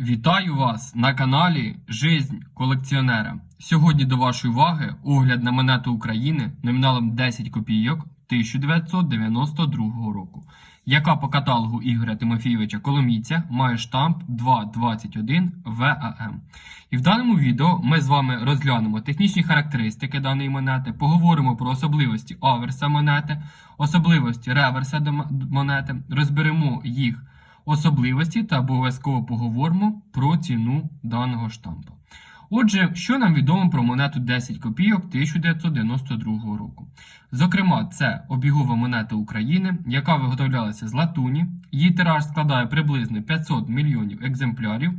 Вітаю вас на каналі Жизнь колекціонера. Сьогодні до вашої уваги огляд на монету України номіналом 10 копійок 1992 року, яка по каталогу Ігоря Тимофійовича Коломійця має штамп 221 ВАМ. І в даному відео ми з вами розглянемо технічні характеристики даної монети, поговоримо про особливості аверса монети, особливості реверса монети, розберемо їх особливості та обов'язково поговоримо про ціну даного штампу. Отже, що нам відомо про монету 10 копійок 1992 року? Зокрема, це обігова монета України, яка виготовлялася з латуні. Її тираж складає приблизно 500 мільйонів екземплярів.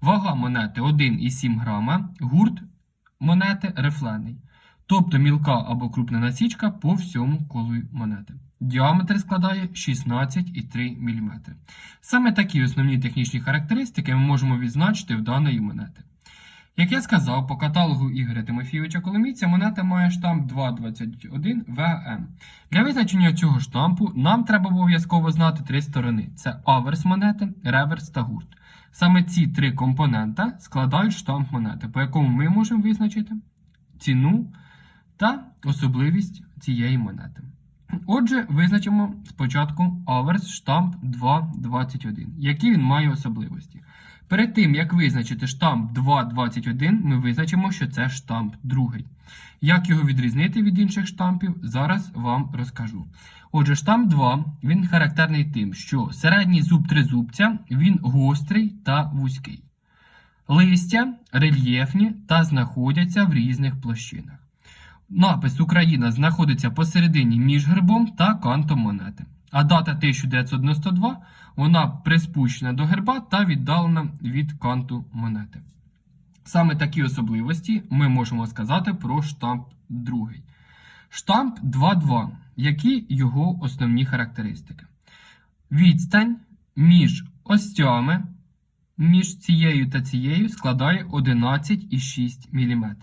Вага монети 1,7 грама, гурт монети рифлений, тобто мілка або крупна насічка по всьому колу монети. Діаметр складає 16,3 мм. Саме такі основні технічні характеристики ми можемо відзначити в даної монети. Як я сказав, по каталогу Ігоря Тимофійовича Коломійця монета має штамп 221 ВМ. Для визначення цього штампу нам треба обов'язково знати три сторони: це аверс монети, реверс та гурт. Саме ці три компонента складають штамп монети, по якому ми можемо визначити ціну та особливість цієї монети. Отже, визначимо спочатку аверс штамп 221. Які він має особливості? Перед тим, як визначити штамп 221, ми визначимо, що це штамп другий. Як його відрізнити від інших штампів, зараз вам розкажу. Отже, штамп 2 він характерний тим, що середній зуб тризубця він гострий та вузький. Листя рельєфні та знаходяться в різних площинах. Напис Україна знаходиться посередині між гербом та кантом монети. А дата 1992 вона приспущена до герба та віддалена від канту монети. Саме такі особливості ми можемо сказати про штамп 2. Штамп 2.2. Які його основні характеристики? Відстань між остями між цією та цією складає 11,6 мм.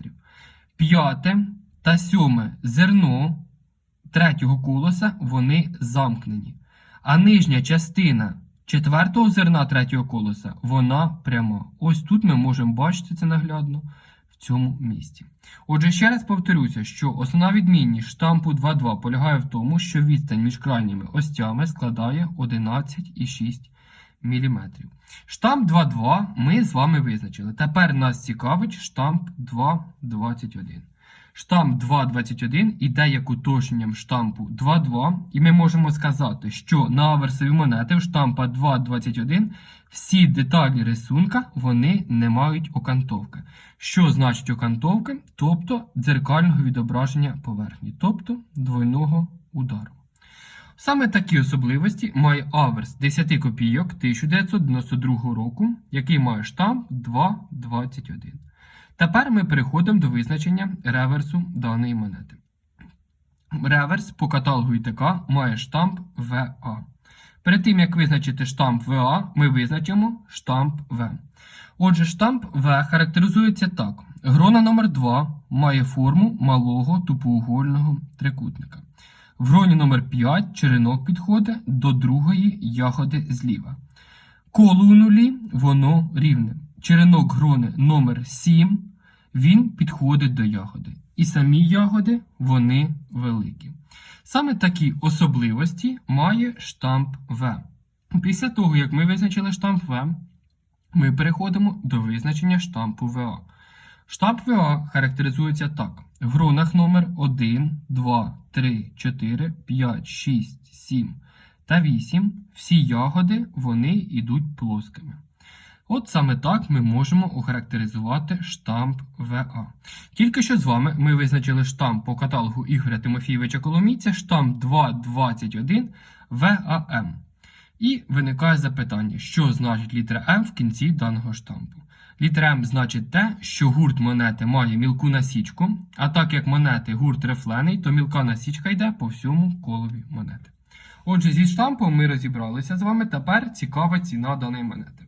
П'яте та сьоме зерно третього колоса вони замкнені. А нижня частина четвертого зерна третього колоса вона пряма. Ось тут ми можемо бачити це наглядно в цьому місці. Отже, ще раз повторюся, що основна відмінність штампу 2.2 полягає в тому, що відстань між крайніми остями складає 11,6 мм. Штамп 2.2 ми з вами визначили. Тепер нас цікавить штамп 2.21. Штамп 2.21 іде як уточненням штампу 2.2, і ми можемо сказати, що на аверсові монети в штампа 2.21 всі деталі рисунка вони не мають окантовки. Що значить окантовки? Тобто дзеркального відображення поверхні, тобто двойного удару. Саме такі особливості має аверс 10 копійок 1992 року, який має штамп 2.21. Тепер ми переходимо до визначення реверсу даної монети. Реверс по каталогу ІТК має штамп ВА. Перед тим, як визначити штамп ВА, ми визначимо штамп В. Отже, штамп В характеризується так: грона номер 2 має форму малого тупоугольного трикутника. В гроні номер 5 черенок підходить до другої ягоди зліва. Коло у нулі воно рівне. Черенок грони номер 7 він підходить до ягоди. І самі ягоди вони великі. Саме такі особливості має штамп В. Після того, як ми визначили штамп В, ми переходимо до визначення штампу ВА. Штамп ВА характеризується так: в гронах номер 1, 2, 3, 4, 5, 6, 7 та 8 всі ягоди вони йдуть плоскими. От саме так ми можемо охарактеризувати штамп ВА. Тільки що з вами ми визначили штамп по каталогу Ігоря Тимофійовича Коломійця, штамп 221 ВАМ. І виникає запитання, що значить літера М в кінці даного штампу. Літера М значить те, що гурт монети має мілку насічку, а так як монети гурт рифлений, то мілка насічка йде по всьому колові монети. Отже, зі штампом ми розібралися з вами. Тепер цікава ціна даної монети.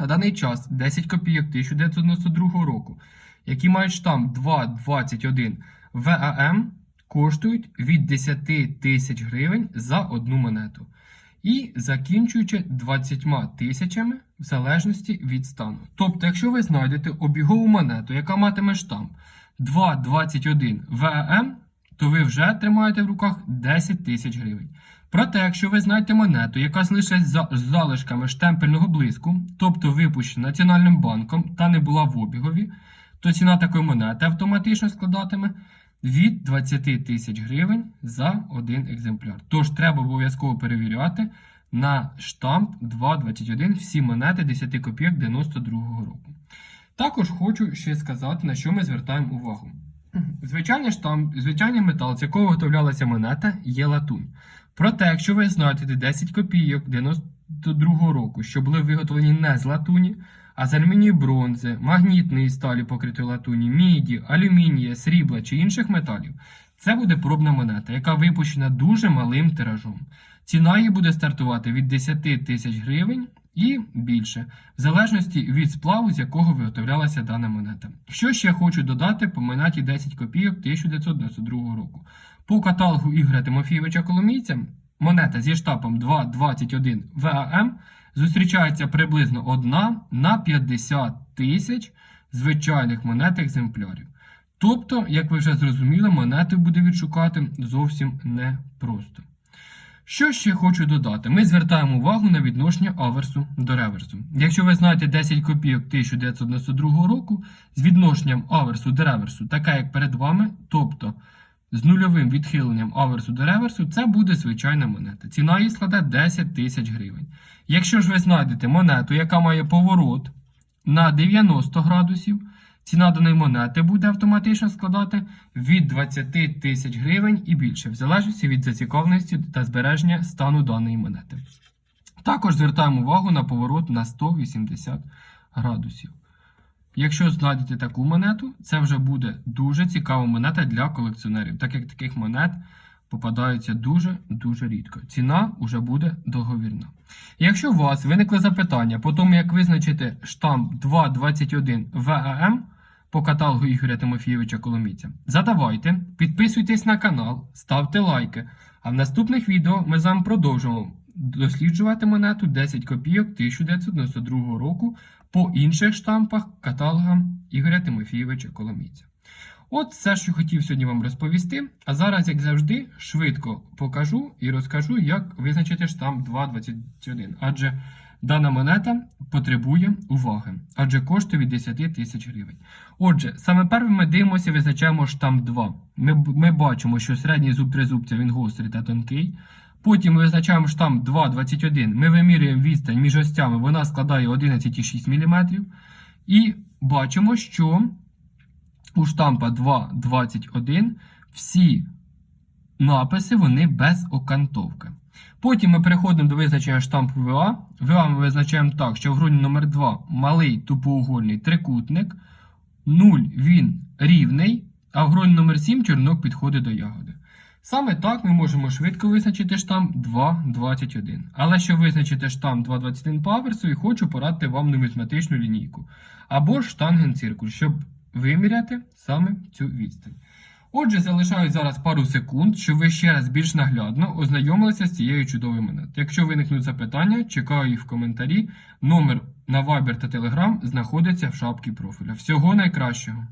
На даний час 10 копійок 1992 року, які мають штамп 2.21 ВАМ, коштують від 10 тисяч гривень за одну монету. і закінчуючи 20 тисячами в залежності від стану. Тобто, якщо ви знайдете обігову монету, яка матиме штамп 2,21 ВАМ, то ви вже тримаєте в руках 10 тисяч гривень. Проте, якщо ви знаєте монету, яка залишилась за з залишками штемпельного блиску, тобто випущена Національним банком та не була в обігові, то ціна такої монети автоматично складатиме від 20 тисяч гривень за один екземпляр. Тож треба обов'язково перевіряти на штамп 2,21 всі монети 10 копійок 92-го року. Також хочу ще сказати, на що ми звертаємо увагу. Звичайний штамп, звичайний метал, з якого виготовлялася монета, є латунь. Проте, якщо ви знайдете 10 копійок 92 року, що були виготовлені не з латуні, а з алюмінію бронзи, магнітної сталі покритої латуні, міді, алюмінія, срібла чи інших металів, це буде пробна монета, яка випущена дуже малим тиражом. Ціна її буде стартувати від 10 тисяч гривень і більше, в залежності від сплаву, з якого виготовлялася дана монета. Що ще хочу додати по монеті 10 копійок 1992 року. По каталогу Ігоря Тимофійовича Коломійця монета зі штампом 2,21 ВАМ зустрічається приблизно 1 на 50 тисяч звичайних монет екземплярів. Тобто, як ви вже зрозуміли, монети буде відшукати зовсім непросто. Що ще хочу додати? Ми звертаємо увагу на відношення аверсу до реверсу. Якщо ви знаєте 10 копійок 1992 року з відношенням аверсу до реверсу, таке як перед вами, тобто з нульовим відхиленням аверсу до реверсу, це буде звичайна монета. Ціна її складе 10 тисяч гривень. Якщо ж ви знайдете монету, яка має поворот на 90 градусів, ціна даної монети буде автоматично складати від 20 тисяч гривень і більше, в залежності від зацікавленості та збереження стану даної монети. Також звертаємо увагу на поворот на 180 градусів. Якщо знайдете таку монету, це вже буде дуже цікава монета для колекціонерів, так як таких монет попадаються дуже-дуже рідко. Ціна вже буде договірна. Якщо у вас виникли запитання по тому, як визначити штамп 221 ВАМ по каталогу Ігоря Тимофійовича Коломійця, задавайте, підписуйтесь на канал, ставте лайки. А в наступних відео ми з вами продовжимо досліджувати монету 10 копійок 1992 року по інших штампах каталогам Ігоря Тимофійовича Коломійця. От все, що хотів сьогодні вам розповісти. А зараз, як завжди, швидко покажу і розкажу, як визначити штамп 221. Адже дана монета потребує уваги, адже коштує від 10 тисяч гривень. Отже, саме перше ми дивимося, визначаємо штамп 2. Ми, ми бачимо, що середній зуб тризубця він гострий та тонкий. Потім ми визначаємо штамп 2,21. Ми вимірюємо відстань між остями, вона складає 11,6 мм. І бачимо, що у штампа 2.21 всі написи вони без окантовки. Потім ми переходимо до визначення штампу ВА. ВА ми визначаємо так, що в грудні номер 2 малий тупоугольний трикутник, 0 він рівний, а в грудні номер 7 чорнок підходить до ягоди. Саме так ми можемо швидко визначити штамп 2.21. Але щоб визначити штамп 2.21 по аверсу, і хочу порадити вам нумізматичну лінійку або ж штангенциркуль, щоб виміряти саме цю відстань. Отже, залишаю зараз пару секунд, щоб ви ще раз більш наглядно ознайомилися з цією чудовою монетою. Якщо виникнуть запитання, чекаю їх в коментарі. Номер на Viber та Telegram знаходиться в шапці профіля. Всього найкращого!